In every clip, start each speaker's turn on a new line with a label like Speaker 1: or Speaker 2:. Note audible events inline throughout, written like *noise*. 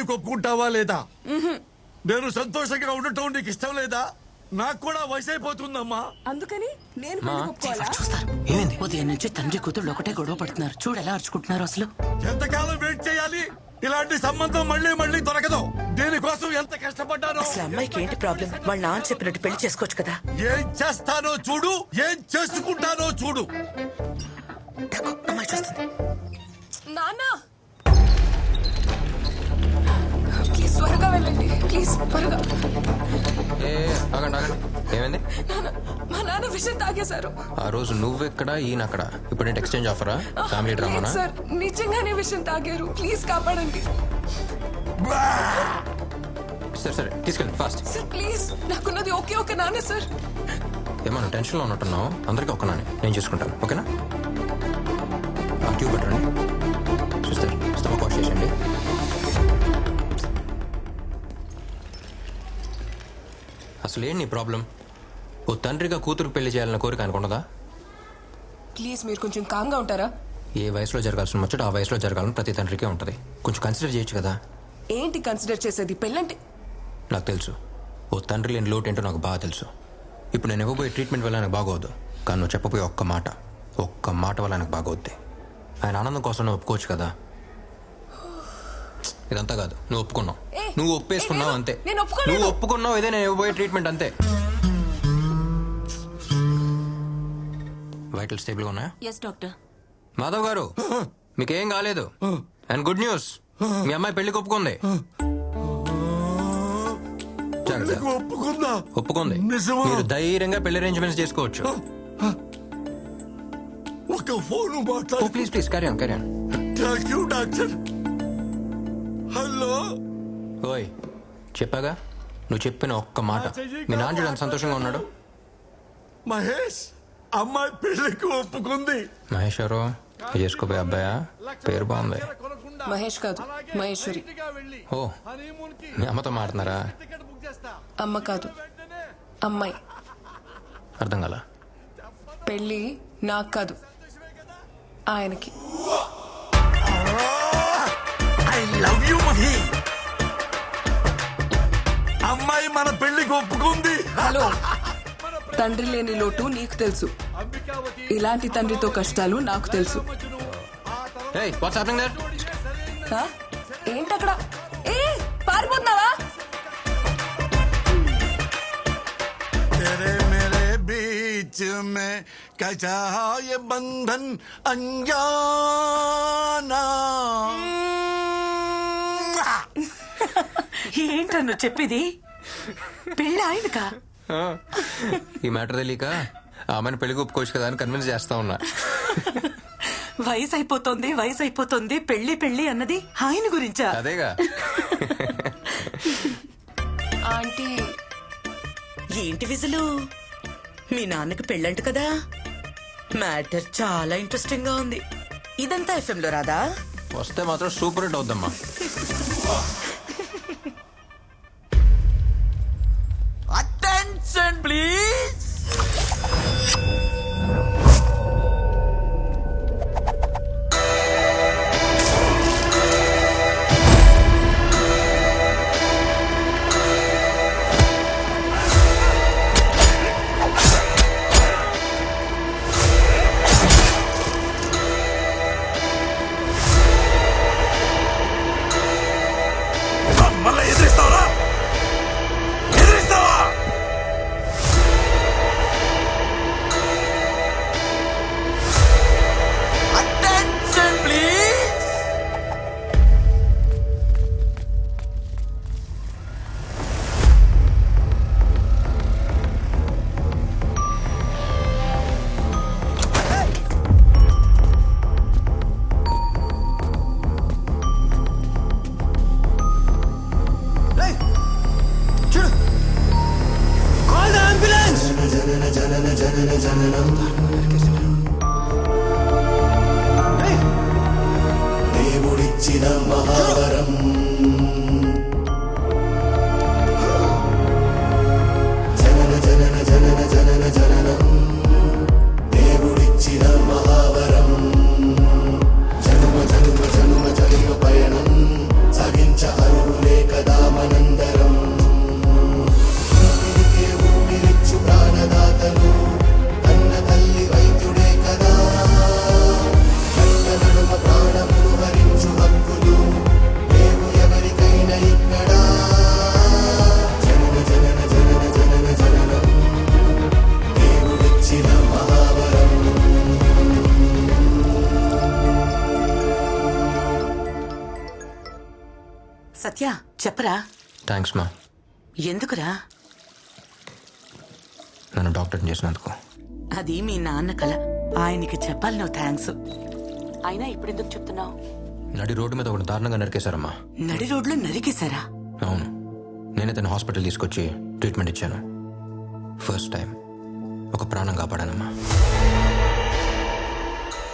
Speaker 1: పెళ్ళి కొప్పుకుంటావా లేదా? నేను సంతోషంగా ఉండటం నీకు ఇష్టం లేదా? నాకు కూడా వయసు అయిపోతుందమ్మా
Speaker 2: అందుకని నేను పెళ్ళి ఒప్పుకోవాలా?
Speaker 3: చూస్తారు.
Speaker 4: ఏమైంది?
Speaker 3: ఉదయం నుంచి తండ్రి కూతుళ్ళు ఒకటే గొడవ పడుతున్నారు. చూడు ఎలా అరుచుకుంటున్నారు అసలు.
Speaker 1: ఎంతకాలం వెయిట్ చేయాలి? ఇలాంటి సంబంధం మళ్ళీ మళ్ళీ దొరకదు. దీనికోసం ఎంత కష్టపడ్డానో?
Speaker 2: అసలు అమ్మాయికి ఏంటి ప్రాబ్లం? వాళ్ళ నాన్న చెప్పినట్టు పెళ్ళి చేసుకోవచ్చు కదా.
Speaker 1: ఏం చేస్తానో చూడు. ఏం చేసుకుంటానో చూడు.
Speaker 2: తక్కువ అమ్మాయి చూస్తుంది.
Speaker 5: నాన్న! మా నాన్న విషయం తాగేశారు.
Speaker 4: ఆ రోజు నువ్వెక్కడ ఈయన అక్కడ ఇప్పుడు ఏంటి ఎక్స్చేంజ్ ఆఫరా ఫ్యామిలీ డ్రామానా
Speaker 5: సార్ నిజంగానే విషయం తాగారు. ప్లీజ్ కాపాడండి.
Speaker 4: సరే సరే తీసుకెళ్ళి ఫాస్ట్
Speaker 5: సార్ ప్లీజ్ నాకున్నది ఓకే ఓకే నాన్న సార్.
Speaker 4: ఏమన్నా టెన్షన్లో ఉన్నట్టున్నావు. అందరికీ ఒక్కనాని నేను చూసుకుంటాను ఓకేనా? ఆ ట్యూబ్ పెట్టండి. సిస్టర్ స్టమక్ వాష్ చేసేయండి. అసలు ఏంటి నీ ప్రాబ్లం? ఓ తండ్రిగా కూతురు పెళ్ళి చేయాలన్న కోరిక అనుకున్నదా
Speaker 5: ప్లీజ్ మీరు కొంచెం కామ్గా ఉంటారా?
Speaker 4: ఏ వయసులో జరగాల్సిన ముచ్చట ఆ వయసులో జరగాలని ప్రతి తండ్రికే ఉంటుంది. కొంచెం కన్సిడర్ చేయొచ్చు కదా?
Speaker 5: ఏంటి కన్సిడర్ చేసేది? పెళ్ళంటే
Speaker 4: నాకు తెలుసు. ఓ తండ్రి లేని లోటు ఏంటో నాకు బాగా తెలుసు. ఇప్పుడు నేను ఇవ్వబోయే ట్రీట్మెంట్ వల్ల నాకు బాగోదు. కానీ నువ్వు చెప్పబోయే ఒక్క మాట ఒక్క మాట వల్ల నాకు బాగోద్ది. ఆయన ఆనందం కోసం నువ్వు ఒప్పుకోవచ్చు కదా? ఇదంతా కాదు. నువ్వు ఒప్పుకున్నావు. నువ్వు ఒప్పేసుకున్నావు అంతే. నువ్వు ఒప్పుకున్నావు ఇదే నేను ఇవ్వబోయే ట్రీట్మెంట్ అంతే. వైటల్ స్టేబుల్గా ఉన్నాయా?
Speaker 3: ఎస్ డాక్టర్
Speaker 4: మాధవ్ గారు మీకేం కాలేదు. అండ్ గుడ్ న్యూస్ మీ అమ్మాయి పెళ్ళికి ఒప్పుకుంది.
Speaker 1: ఒప్పుకుందా?
Speaker 4: మీరు ధైర్యంగా పెళ్ళి అరేంజ్మెంట్స్ చేసుకోవచ్చు.
Speaker 1: ఒక ఫోన్ మాట్లాడు.
Speaker 4: Please please
Speaker 1: thank you doctor hello
Speaker 4: ఓయ్ చెప్పాగా? నువ్వు చెప్పిన ఒక్క మాట. మీ నాన్న చూడు ఎంత సంతోషంగా ఉన్నాడు.
Speaker 1: మహేష్? అమ్మాయి పెళ్ళికి ఒప్పుకుంది.
Speaker 4: మహేష్ ఎవరు చేసుకోపోయే అబ్బాయా? పేరు బాగుంది.
Speaker 5: మహేష్ కాదు మహేశ్వరి.
Speaker 4: ఓ మీ అమ్మతో మాట్లాడుతున్నారా?
Speaker 5: అమ్మ కాదు అమ్మాయి.
Speaker 4: అర్థం కాల?
Speaker 5: పెళ్ళి నాకు కాదు ఆయనకి.
Speaker 1: I love you Mahi. అమ్మాయి మన పెళ్ళికి ఒప్పుకుంది.
Speaker 5: హలో తండ్రి లేని లోటు నీకు తెలుసు ఇలాంటి తండ్రితో కష్టాలు నాకు తెలుసు
Speaker 4: ఏయ్ వాట్స్ హ్యాపెనింగ్ దేర్
Speaker 5: హ? ఏంటక్కడ ఏ పారిపోతున్నావా
Speaker 1: तेरे मेरे बीच में कैसा ये बंधन अनजाना *laughs*
Speaker 2: ఏంట్రా నువ్వు చెప్పేది పెళ్ళి ఆయనకా
Speaker 4: ఈ మ్యాటర్ తెలియక ఆ అమ్మాయిని పెళ్ళికి ఒప్పుకోవచ్చు కదా అని కన్విన్స్ చేస్తా ఉన్నా.
Speaker 2: వయసు అయిపోతుంది వయసు అయిపోతుంది పెళ్ళి పెళ్ళి అన్నది ఆయన గురించా?
Speaker 4: అదేగా.
Speaker 5: ఆంటీ
Speaker 6: ఏంటి విజులు? మీ నాన్నకి పెళ్ళంట కదా? మ్యాటర్ చాలా ఇంట్రెస్టింగ్గా ఉంది. ఇదంతా ఎఫ్ఎం లో రాదా?
Speaker 4: వస్తే మాత్రం సూపర్ హిట్ అవుద్దమ్మా.
Speaker 7: దేవుడిచ్చిన మహావరం.
Speaker 2: చెప్పరా?
Speaker 4: థ్యాంక్స్ మా
Speaker 2: ఎందుకురా?
Speaker 4: నన్ను డాక్టర్ని చేసినందుకు.
Speaker 2: అది మీ నాన్న కల. ఆయనకి చెప్పాలి నువ్వు థ్యాంక్స్ అయినా ఇప్పుడు ఎందుకు చెప్తున్నావు?
Speaker 4: నడి రోడ్డు మీద ఒకటి దారుణంగా నరికేశారమ్మా.
Speaker 2: నడి రోడ్లో నరికేశారా?
Speaker 4: అవును. నేనే తన హాస్పిటల్ తీసుకొచ్చి ట్రీట్మెంట్ ఇచ్చాను. ఫస్ట్ టైం ఒక ప్రాణం కాపాడానమ్మా.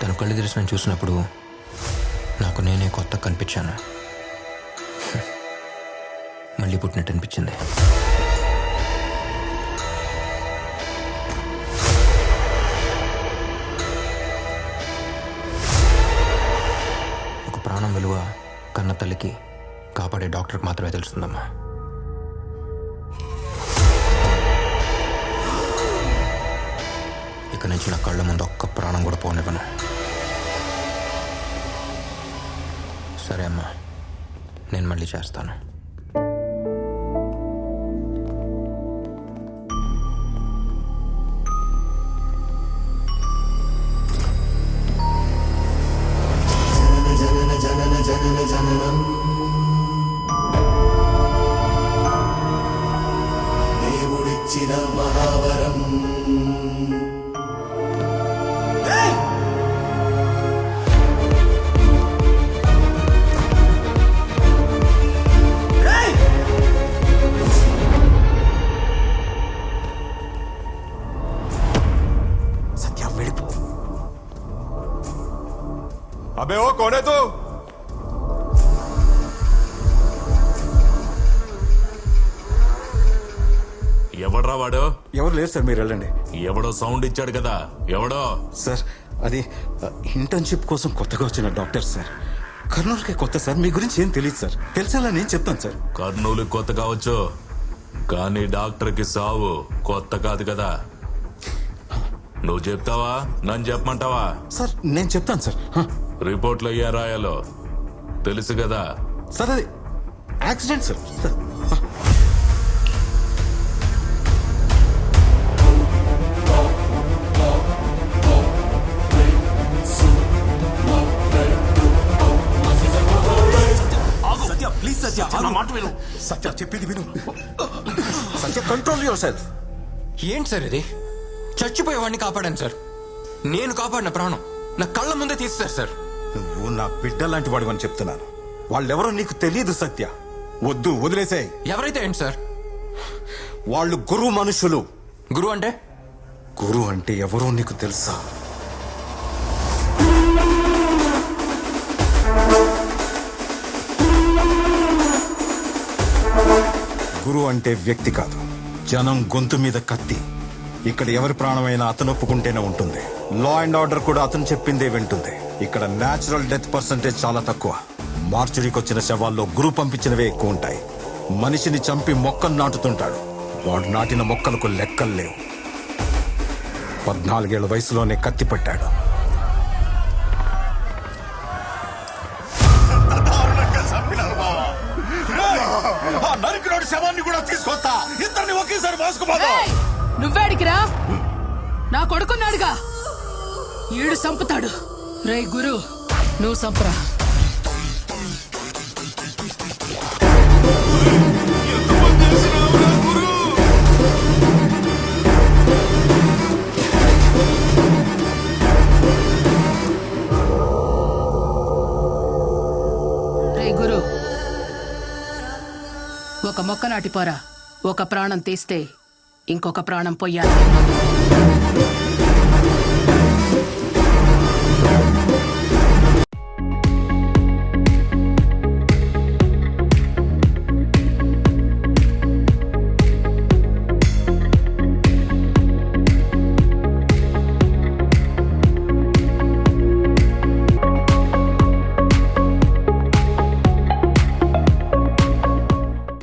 Speaker 4: తను కళ్ళు తెరిచి నన్ను చూసినప్పుడు నాకు నేనే కొత్త కనిపించాను. మళ్ళీ పుట్టినట్టు అనిపించింది. ఒక ప్రాణం విలువ కన్న తల్లికి కాపాడే డాక్టర్కి మాత్రమే తెలుస్తుందమ్మా. ఇక నుంచి నా కళ్ళ ముందు ఒక్క ప్రాణం కూడా పోనివ్వను. సరే అమ్మా నేను మళ్ళీ చేస్తాను.
Speaker 1: అబే ఓ కోనే తూ
Speaker 8: ఎవడ్రా వాడు?
Speaker 9: ఎవరు లేరు సార్ మీరు వెళ్ళండి.
Speaker 8: ఎవడో సౌండ్ ఇచ్చాడు కదా ఎవడో?
Speaker 9: సార్ అది ఇంటర్న్షిప్ కోసం కొత్తగా వచ్చిన డాక్టర్ సార్. కర్నూలుకే కొత్త సార్ మీ గురించి ఏం తెలియదు సార్. తెలిసేలా నేను చెప్తాను సార్.
Speaker 8: కర్నూలు కొత్త కావచ్చు కానీ డాక్టర్కి సావు కొత్త కాదు కదా. నువ్వు చెప్తావా? నన్ను చెప్పమంటావా?
Speaker 9: సార్ నేను చెప్తాను సార్.
Speaker 8: రిపోర్ట్లో ఏ రాయాలో. తెలుసు కదా.
Speaker 9: సార్ అది యాక్సిడెంట్ సార్. ప్లీజ్ సత్య నా మాట విను. సత్య చెప్పింది విను. సత్య కంట్రోల్ యువర్ సెల్ఫ్
Speaker 4: ఏంటి సార్ ఇది? చచ్చిపోయేవాడిని కాపాడాను సార్. నేను కాపాడిన ప్రాణం నా కళ్ళ ముందే తీస్తారు సార్.
Speaker 9: నువ్వు నా బిడ్డ లాంటి వాడు అని చెప్తున్నాను. వాళ్ళెవరో నీకు తెలియదు సత్య. వద్దు వదిలేసాయి.
Speaker 4: ఎవరైతే ఏంటి సార్?
Speaker 9: వాళ్ళు గురువు మనుషులు.
Speaker 4: గురువు అంటే?
Speaker 9: గురు అంటే ఎవరో నీకు తెలుసా? గురు అంటే వ్యక్తి కాదు. జనం గొంతు మీద కత్తి. ఇక్కడ ఎవరి ప్రాణమైనా అతను ఒప్పుకుంటేనే ఉంటుంది. లా అండ్ ఆర్డర్ కూడా అతను చెప్పిందే వింటుంది. ఇక్కడ నేచురల్ డెత్ పర్సంటేజ్ చాలా తక్కువ. మార్చురీకి వచ్చిన శవాల్లో గురు పంపించినవే ఎక్కువ ఉంటాయి మనిషిని చంపి మొక్కలు నాటుతుంటాడు. వాడు నాటిన మొక్కలకు లెక్కలు లేవు. పద్నాలుగేళ్ళ వయసులోనే కత్తి పట్టాడు.
Speaker 1: నరికినోడి శవాన్ని కూడా తీసుకొస్తా. ఇద్దరిని ఒకేసారి
Speaker 5: నువ్వేడికిరా నా కొడుకున్నాడుగా. ఈడు సంపుతాడు రే గురు నువ్వు సంపరా రే గురు ఒక మొక్క నాటిపోరా. ఒక ప్రాణం తీస్తే ఇంకొక ప్రాణం పొయ్యాలి